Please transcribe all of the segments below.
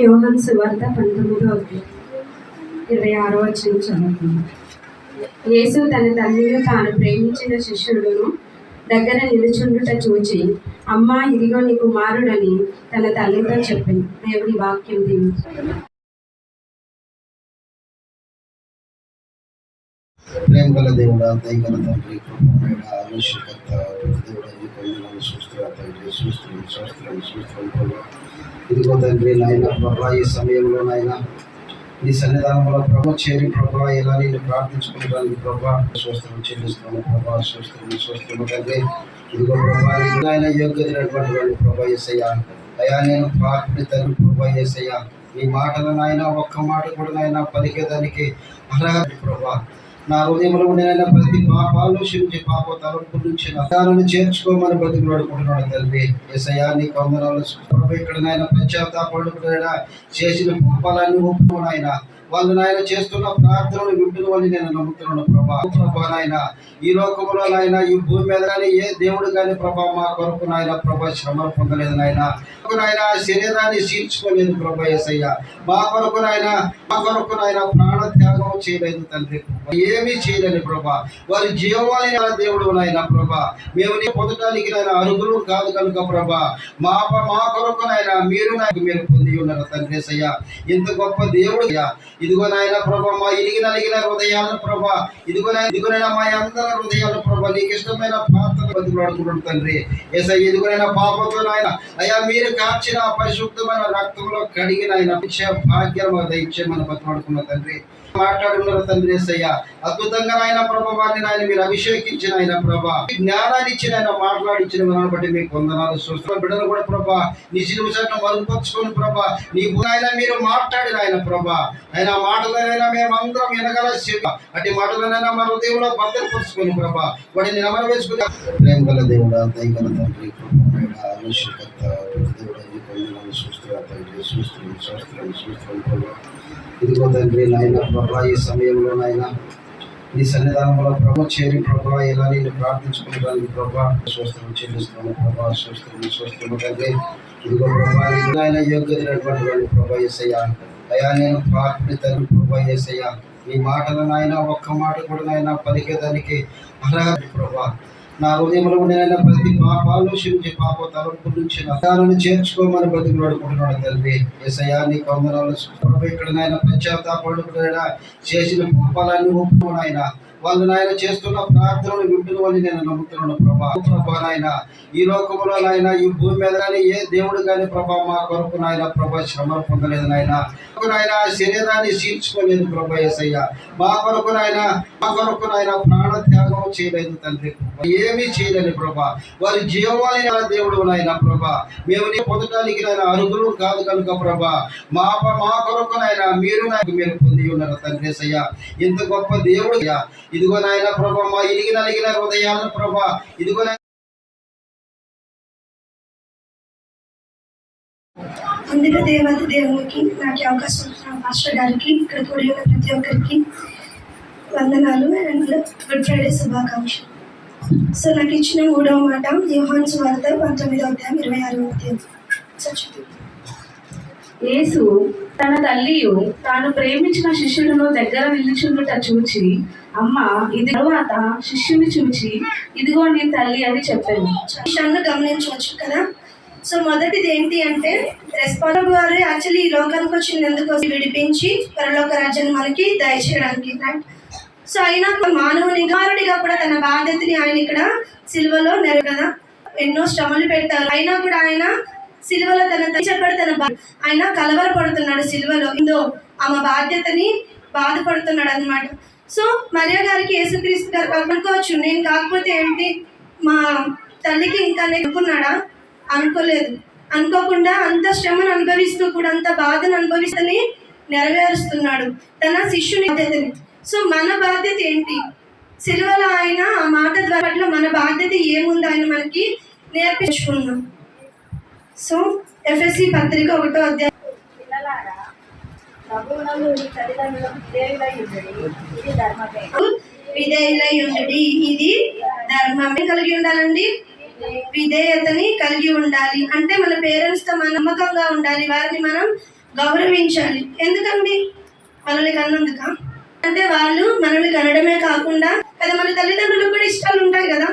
యోహన్ సువార్త పంతొమ్మిదో ఇరవై ఆరో వచ్చిన చదువుతుంది యేసు తన తల్లిని తాను ప్రేమించిన శిష్యుడును దగ్గర నిలుచుండుట చూచి అమ్మ ఇదిగో నీ కుమారుడని తన తల్లితో చెప్పింది దేవుడి వాక్యం దీవి ప్రేమ గల దేవుడా దయగల తండ్రి కృపమైన ఆలోచకర్త దేవుడు అన్ని కొందరు తండ్రి చూస్తున్నాం చూస్తున్నాం చూస్తున్నాం ఇదిగో తండ్రి నాయన ప్రభా ఈ సమయంలో నాయన నీ సన్నిధానంలో ప్రభు చేరి ప్రభా ఇలా నేను ప్రార్థించుకోవడానికి ప్రభా స్వస్థను చెల్లిస్తాను ప్రభా స్వస్థను చూస్తున్నాం తండ్రి ఇదిగో ప్రభా ఆయన యోగ్యతైనటువంటి వాళ్ళు ప్రభా ఎసయ్యా అయా నేను ప్రార్థన తండ్రి ప్రభా ఎసయ్యా నీ మాటలను నాయన ఒక్క మాట కూడా నాయన పలికేదానికి అర్హత ప్రభా. నా హృదయంలో ఉండిన ప్రతి పాపాలు క్షమించి పాప తలంపు నుంచి దానిని చేర్చుకోమని బతికిలాడుకుంటున్నాడు తండ్రి ఎసయా నీ కొందనాలు ఇక్కడ నాయన పశ్చాత్తాపడుకున్నాయన చేసిన పాపాలన్నీ ఒప్పుకోను వాళ్ళు నాయన చేస్తున్న ప్రార్థనలు వింటున్న అని నేను నమ్ముతున్నాను ప్రభా. ప్రభా నాయన ఈ లోకంలో నాయన ఈ భూమి మీద కానీ ఏ దేవుడు కానీ ప్రభా మా కొరకు నాయన ప్రభా శ్రమ పొందలేదు నాయన. నాయన శరీరాన్ని చీల్చుకోలేదు ప్రభా ఎసయ్య మా కొరకు నాయన మా కొరకు నాయన ప్రాణ త్యాగం చేయలేదు తండ్రి ఏమీ చేయలేని ప్రభా. వారి జీవమైన దేవుడు నాయన ప్రభా. మేము నీ పొందడానికి నాయన అరుగులు కాదు కనుక ప్రభా. మా మా కొరకు నాయన మీరు నాకు మీరు పొంది ఉన్నారు తండ్రి సయ్య ఇంత గొప్ప దేవుడు అయ్యా. ఇదిగో నాయన ప్రభ మా ఇరిగి నలిగిన హృదయాలను ప్రభ ఇదిగో నాయన ఇదిగోనైనా మా అందరి హృదయాలు ప్రభ నీకు ఇష్టమైన ప్రార్థన బతిలాడుకుంటాడు తండ్రి. ఏసై ఇదిగోనైనా పాపతో నాయన అయ్యా మీరు కాచిన పరిశుద్ధమైన రక్తంలో కడిగిన ఆయన ఇచ్చే భాగ్యం దయచేయమని బతిలాడుకున్న తండ్రి. మాట్లాడున్నారు తండ్రి ఏసయ్య. అద్భుతంగా నాయన ప్రభా వారిని ఆయన మీరు అభిషేకించిన ఆయన ప్రభా. జ్ఞానాన్ని ఇచ్చిన ఆయన మాట్లాడించిన విధానం బట్టి మీకు వందనాలు చూస్తున్న బిడ్డలు కూడా ప్రభా నీ సిలువ చెట్టు మరుగుపరుచుకొని ప్రభా నీ ఆయన మీరు మాట్లాడిన ఆయన ప్రభా. ఆయన మాటలనైనా మేమందరం వినగల శివ అటు మాటలనైనా మన దేవుడు భద్రపరుచుకొని ప్రభా వాటిని నమన వేసుకుని ప్రేమ గల దేవుడు దయగల తండ్రి దేవుడు ఇదిగో తండ్రి నాయన ప్రభా ఈ సమయంలో నాయన నీ సన్నిధానంలో ప్రభా చేరి ప్రభా ఇలా నేను ప్రార్థించుకోవడానికి ప్రభా చూస్తున్నాం చెల్లిస్తున్నాను ప్రభా చూస్తున్నాం చూస్తున్నాం తండ్రి. ఇదిగో ప్రభా ఆయన యోగ్యతైనటువంటి వాళ్ళు ప్రభా ఎసయ్యా అయా నేను ప్రార్థన తండ్రి ప్రభా ఎసయ్యా నీ మాటలు నాయన ఒక్క మాట కూడా నాయన పలికేదానికి అర్హత ప్రభా నా హృదయంలో ఉండేనైనా ప్రతి పాపాలు క్షమించి పాప తలంపు నుంచి దానిని చేర్చుకోమని బతికిలాడుకుంటున్నాడు తండ్రి ఎసయా నీ కొందనాలు ప్రభు ఇక్కడ నాయన పశ్చాత్తాపడుకున్నాయన చేసిన పాపాలన్నీ ఒప్పుకోను వాళ్ళు నాయన చేస్తున్న ప్రార్థనలు వింటున్నామని నేను నమ్ముతున్నాను ప్రభా. ప్రభా నాయన ఈ లోకంలో నాయన ఈ భూమి మీద కానీ ఏ దేవుడు కానీ ప్రభా మా కొరకు నాయన ప్రభా శ్రమ పొందలేదు నాయన. నాయన శరీరాన్ని చీల్చుకోలేదు ప్రభా ఏసయ్య. మా కొరకు నాయన మా కొరకు నాయన ప్రాణ త్యాగం చేయలేదు తండ్రి ఏమీ చేయలేని ప్రభా. వారి జీవమైన దేవుడు నాయన ప్రభా. మేము నీ పొందడానికి నాయన అరుగులు కాదు కనుక ప్రభా. మా మా కొరకు నాయన మీరు నాకు మీరు పొంది ఉన్నారు తండ్రి సయ్య ఇంత గొప్ప దేవుడు అయ్యా. ఇదిగో నాయన ప్రభ మా ఇరిగి నలిగిన హృదయాలను ప్రభ ఇదిగో అందుకే దేవత దేవునికి నాకు అవకాశం ఇచ్చిన మాస్టర్ గారికి ఇక్కడ కూడి ఉన్న ప్రతి ఒక్కరికి వందనాలు అండ్ గుడ్ ఫ్రైడే శుభాకాంక్షలు సో నాకు ఇచ్చిన మూడవ మాట యూహాన్స్ వార్త పంతొమ్మిదవ అధ్యాయం ఇరవై ఆరవ అధ్యాయం చదువుతుంది. యేసు తన తల్లియు తాను ప్రేమించిన శిష్యులను దగ్గర నిలుచుండుట చూచి అమ్మ ఇది తరువాత శిష్యుని చూచి ఇదిగో నీ తల్లి అని చెప్పాను విషయాన్ని గమనించవచ్చు కదా? సో మొదటిది ఏంటి అంటే రెస్పాండ్ వారు యాక్చువల్లీ ఈ లోకానికి వచ్చింది ఎందుకు విడిపించి పరలోక రాజ్యాన్ని మనకి దయచేయడానికి రైట్ సో అయినా మానవుని నిగారుడిగా కూడా తన బాధ్యతని ఆయన ఇక్కడ సిల్వలో నెరవేరు కదా? ఎన్నో శ్రమలు పెట్టారు అయినా కూడా ఆయన సిలువలో తన చెప్పాడు తన బా- ఆయన కలవరపడుతున్నాడు సిలువలో. ఇందో ఆమె బాధ్యతని బాధపడుతున్నాడు అనమాట సో మరియా గారికి యేసుక్రీస్తు గారు అనుకోవచ్చు. నేను కాకపోతే ఏంటి? మా తల్లికి ఇంకా నేను అనుకున్నాడా? అనుకోలేదు. అనుకోకుండా అంత శ్రమను అనుభవిస్తూ కూడా అంత బాధను అనుభవిస్తూనే నెరవేరుస్తున్నాడు తన శిష్యుని బాధ్యతని. సో మన బాధ్యత ఏంటి? సిలువలో ఆయన ఆ మాట ద్వారా మన బాధ్యత ఏముందో ఆయన మనకి నేర్పించుకున్నాం సో ఎఫ్ఎస్సి పత్రిక ఒకటో అధ్యాయం. విధేయులై ఉండుడి. ఇది ధర్మమే. ఇది కలిగి ఉండాలండి. విధేయతని కలిగి ఉండాలి. అంటే మన పేరెంట్స్తో మన నమ్మకంగా ఉండాలి. వారిని మనం గౌరవించాలి. ఎందుకండి? మనల్ని కన్నందుక? అంటే వాళ్ళు మనల్ని కనడమే కాకుండా కదా మన తల్లిదండ్రులకు కూడా ఇష్టాలు ఉంటాయి కదా?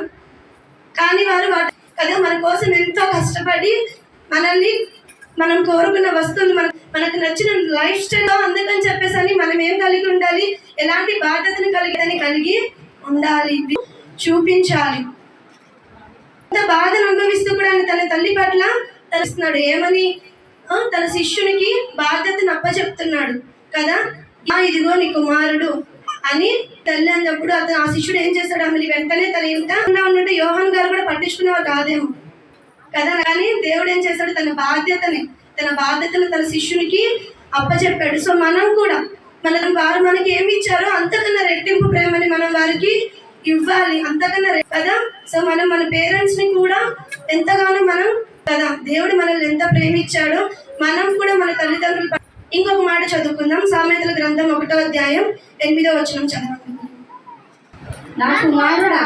కానీ వారు వాటి కదా మన కోసం ఎంతో కష్టపడి మనల్ని మనం కోరుకున్న వస్తువులు మన మనకు నచ్చిన లైఫ్ స్టైల్ అందుకని చెప్పేసి అని మనం ఏం కలిగి ఉండాలి? ఎలాంటి బాధ్యతను కలిగి కలిగి ఉండాలి. చూపించాలి. అంత బాధను అనుభవిస్తూ కూడా తన తల్లి పట్ల తెలుస్తున్నాడు ఏమని? తన శిష్యునికి బాధ్యతను అప్పచెప్తున్నాడు కదా? "ఆ, ఇదిగో నీ కుమారుడు అని తల్లి అన్నప్పుడు అతను ఆ శిష్యుడు ఏం చేస్తాడు? ఆమె వెంటనే తన ఇంట ఉన్నట్టు యోహన్ గారు కూడా పట్టించుకునేవారు కాదేమో. కదా కానీ దేవుడు ఏం చేశాడు? తన బాధ్యతని తన బాధ్యతను తన శిష్యునికి అప్పచెప్పాడు సో మనం కూడా మన వారు మనకి ఏమి ఇచ్చారో అంతకన్నా రెట్టింపు ప్రేమని మనం వారికి ఇవ్వాలి. అంతకన్నా కదా? సో మనం మన పేరెంట్స్ని కూడా ఎంతగానో మనం కదా? దేవుడు మనల్ని ఎంత ప్రేమించాడో మనం కూడా మన తల్లిదండ్రులు ఇంకొక మాట చదువుకుందాం. సామెతల గ్రంథం ఒకటో అధ్యాయం ఎనిమిదో వచనం చదవండి నా కుమారుడా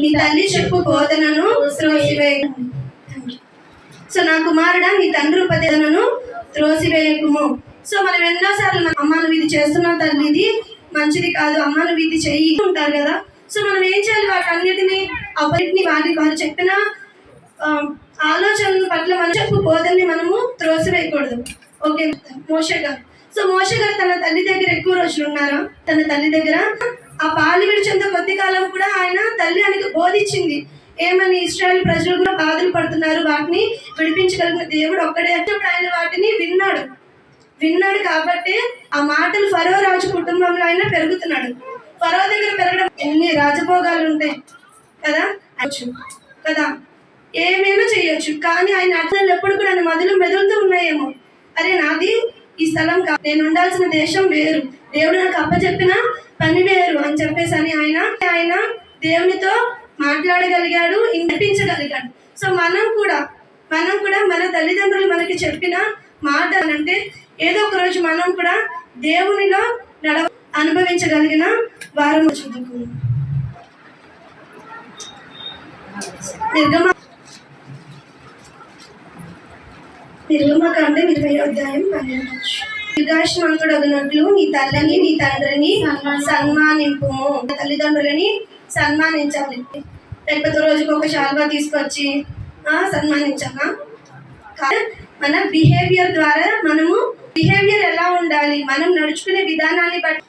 నీ తల్లి చెప్పు బోధనను సో నా కుమారుడా నీ తండ్రి ఉపదేశనను త్రోసివేయకుము. సో మనం ఎన్నోసార్లు మన అమ్మ నువ్వు ఇది చేస్తున్నావు తల్లి ఇది మంచిది కాదు అమ్మ నువ్వు ఇది చెయ్యి ఉంటారు కదా. సో మనం ఏం చేయాలి? వాటన్నిటిని అప్పటిని వారి వారు చెప్పిన ఆ, ఆలోచనల పట్ల మన చెప్పు బోధనని మనము త్రోసివేయకూడదు. ఓకే మోషే గారు. సో మోషే గారు తన తల్లి దగ్గర ఎక్కువ రోజులు ఉన్నారా? తన తల్లి దగ్గర ఆ పాలు విడిచేంత కొద్ది కాలం కూడా ఆయన తల్లి ఆయనకు బోధించింది. ఏమని ఇస్రాయల్ ప్రజలు కూడా బాధలు పడుతున్నారు. వాటిని విడిపించగలిగిన దేవుడు ఒక్కడే. ఆయన వాటిని విన్నాడు. విన్నాడు కాబట్టి ఆ మాటలు ఫరో రాజు కుటుంబంలో ఆయన పెరుగుతున్నాడు. ఫరో దగ్గర పెరగడం ఎన్ని రాజభోగాలు ఉంటాయి కదా? అచ్చు కదా? ఏమేమో చేయొచ్చు. కానీ ఆయన అర్థాలు ఎప్పుడు కూడా ఆయన మొదలు మెదులుతూ ఉన్నాయేమో. అరే నాది ఈ స్థలం కా నేను ఉండాల్సిన దేశం వేరు. దేవుడు నాకు అప్పచెప్పిన పని వేరు అని చెప్పేసి అని ఆయన ఆయన దేవునితో మాట్లాడగలిగాడు వినిపించగలిగాడు సో మనం కూడా మనం కూడా మన తల్లిదండ్రులు మనకి చెప్పిన మాట అంటే ఏదో ఒక రోజు మనం కూడా దేవునిలో నడవ అనుభవించగలిగిన వారం చదువుకుందాం. నిర్గమ కంటే ఇరవై అధ్యాయం పన్నెండు. వికాసవంతుడు అగినట్లు నీ తల్లిని నీ తండ్రిని సన్మానింపు తల్లిదండ్రులని సన్మానించాలి లేకపోతే రోజుకి ఒక శాల్వా తీసుకొచ్చి ఆ, సన్మానించామా మన బిహేవియర్ ద్వారా మనము బిహేవియర్ ఎలా ఉండాలి మనం నడుచుకునే విధానాన్ని బట్టి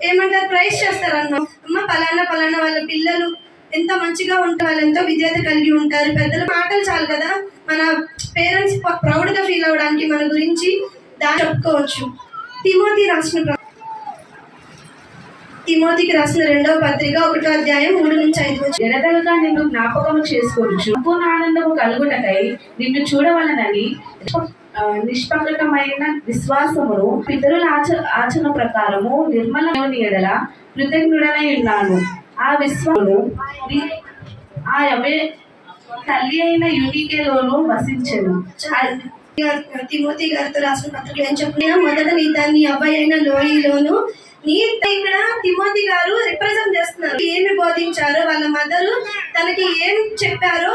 ఏమంటారు? ప్రైజ్ చేస్తారన్న అమ్మ పలానా పలానా వాళ్ళ పిల్లలు ఎంత మంచిగా ఉంటారు ఎంతో విద్యార్థి కలిగి ఉంటారు. పెద్దల మాటలు చాలు కదా. మన పేరెంట్స్ ప్రౌడ్గా ఫీల్ అవ్వడానికి మన గురించి దాన్ని చెప్పుకోవచ్చు తిమోతి రాసిన తిమోతికి రాసిన రెండవ పత్రిక ఒకటో అధ్యాయం మూడు నుంచి ఐదు జనతలుగా నిన్ను జ్ఞాపకము చేసుకోవచ్చు. సంపూర్ణ ఆనందము కలుగుటకై నిన్ను చూడవలనని నిష్పకటమైన విశ్వాసమును పితరుల ఆచ ఆచరణ ప్రకారము నిర్మల ఎడల కృతజ్ఞుడనై ఉన్నాను. ఆ విశ్వము ఆ తల్లి అయిన యూనికేలోను వసించను. తిమోతి గారితో రాసిన పత్రికలు ఏం చెప్పినా మొదట నీ తల్లి అబ్బాయి అయిన లోయలోను నీ ఇక్కడ తిమోతి గారు రిప్రజెంట్ చేస్తున్నారు. ఏమి బోధించారో వాళ్ళ మదరు తనకి ఏం చెప్పారో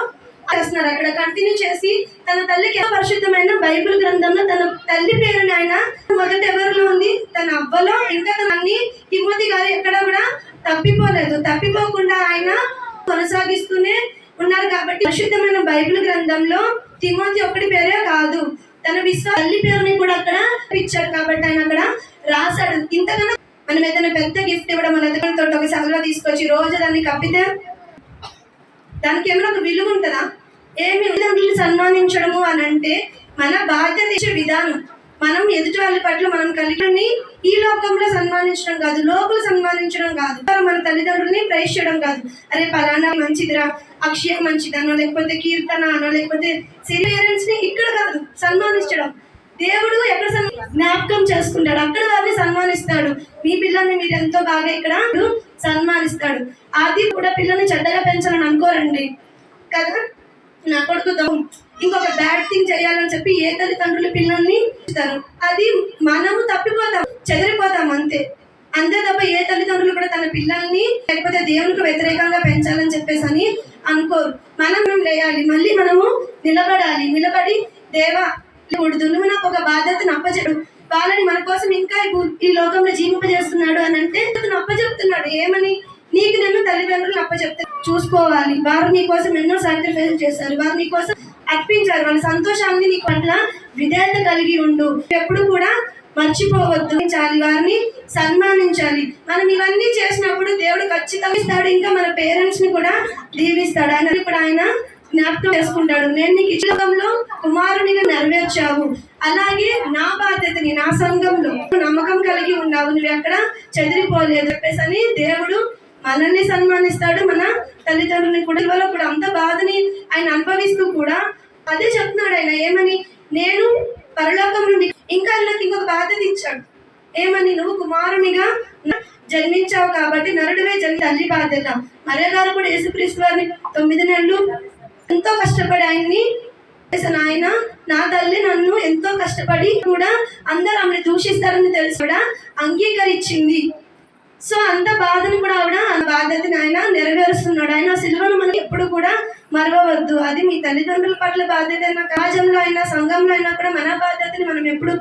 చేస్తున్నారు. అక్కడ కంటిన్యూ చేసి తన తల్లికి పరిశుద్ధమైన బైబిల్ గ్రంథంలో తన తల్లి పేరుని ఆయన మొదట ఎవరిలో ఉంది? తన అవ్వలో. ఇంకా తనని తిమోతి గారు ఎక్కడ కూడా తప్పిపోలేదు. తప్పిపోకుండా ఆయన కొనసాగిస్తూనే ఉన్నారు కాబట్టి పరిశుద్ధమైన బైబిల్ గ్రంథంలో తిమోతి ఒక్కడి పేరే కాదు. తన విశ్వ తల్లి పేరుని కూడా అక్కడ ఇచ్చాడు కాబట్టి ఆయన అక్కడ రాశాడు. ఇంతకన్నా మనం ఏదైనా పెద్ద గిఫ్ట్ ఇవ్వడం మన తోట ఒక సగలా తీసుకొచ్చి రోజు దాన్ని కప్పితే దానికి ఏమైనా ఒక విలువ ఉంటుందా? ఏమి సన్మానించడము అని అంటే మన బాధ్యత ఇచ్చే విధానం. మనం ఎదుటి వాళ్ళ పట్ల మనం కలిగి ఈ లోకంలో సన్మానించడం కాదు లోపల సన్మానించడం కాదు. మన తల్లిదండ్రుల్ని ప్రైజ్ చేయడం కాదు. అరే పలానా మంచిదిరా అక్షయ మంచిదనో లేకపోతే కీర్తన అనో లేకపోతే పేరెంట్స్ని ఇక్కడ కాదు సన్మానించడం. దేవుడు ఎక్కడ జ్ఞాపకం చేసుకుంటాడు. అక్కడ వారిని సన్మానిస్తాడు. మీ పిల్లల్ని మీరు ఎంతో బాగా ఇక్కడ సన్మానిస్తాడు. అది కూడా పిల్లల్ని చెడ్డగా పెంచాలని అనుకోరండి. కదా? నా కొడుకుతో ఇంకొక బ్యాడ్ థింగ్ చేయాలని చెప్పి ఏ తల్లిదండ్రులు పిల్లల్ని ఇస్తారు. అది మనము తప్పిపోతాం చెదిరిపోతాం అంతే. అంతే తప్ప ఏ తల్లిదండ్రులు కూడా తన పిల్లల్ని లేకపోతే దేవునికి వ్యతిరేకంగా పెంచాలని చెప్పేసి అని అనుకోరు. మనం లేయాలి మళ్ళీ మనము నిలబడాలి. నిలబడి దేవా ఇప్పుడు నువ్వు నాకు ఒక బాధ్యతను అప్పచెడు వాళ్ళని మన కోసం ఇంకా ఈ ఈ లోకంలో జీవింపజేస్తున్నాడు అని అంటే అతను అప్పచెప్తున్నాడు. ఏమని? నీకు నేను తల్లిదండ్రులు అప్పచెప్తా చూసుకోవాలి. వారు నీ కోసం ఎన్నో సాక్రిఫైస్ చేశారు. వారు నీ కోసం అర్పించారు. వాళ్ళ సంతోషాన్ని నీ పట్ల విధేయత కలిగి ఉండు. ఎప్పుడు కూడా మర్చిపోవద్దు. వారిని సన్మానించాలి. మనం ఇవన్నీ చేసినప్పుడు దేవుడు ఖచ్చితంగా ఇస్తాడు. ఇంకా మన పేరెంట్స్ని కూడా దీవిస్తాడు. ఆయన ఇప్పుడు ఆయన జ్ఞాపకం చేసుకుంటాడు. నేను నీకు ఇష్టంలో కుమారునిగా నెరవేర్చావు. అలాగే నా బాధ్యతని నా సంఘంలో నమ్మకం కలిగి ఉన్నావు. నువ్వు ఎక్కడ చెదిరిపోలేదు చెప్పేసి అని దేవుడు మనల్ని సన్మానిస్తాడు మన తల్లిదండ్రులని కూడా. ఇవాళ ఇప్పుడు అంత బాధని ఆయన అనుభవిస్తూ కూడా అదే చెప్తున్నాడు ఆయన. ఏమని? నేను పరలోకం నుండి ఇంకా నాకు ఇంకొక బాధ్యత ఇచ్చాడు ఏమని? నువ్వు కుమారునిగా జన్మించావు కాబట్టి నరుడివే జన్మి తల్లి బాధ్యత. మరే గారు కూడా యేసుక్రీస్తు వారిని తొమ్మిది నెలలు ఎంతో కష్టపడి ఆయన్ని ఆయన నా తల్లి నన్ను ఎంతో కష్టపడి కూడా అందరూ ఆమెను దూషిస్తారని తెలిసి కూడా అంగీకరించింది. సో అంత బాధను కూడా ఆవిడ ఆ బాధ్యతని ఆయన నెరవేరుస్తున్నాడు. ఆయన సిల్వను సిలువను మనం ఎప్పుడు కూడా మరవవద్దు. అది మీ తల్లిదండ్రుల పట్ల బాధ్యత అయినా సమాజంలో అయినా సంఘంలో అయినా కూడా మన బాధ్యతని మనం ఎప్పుడు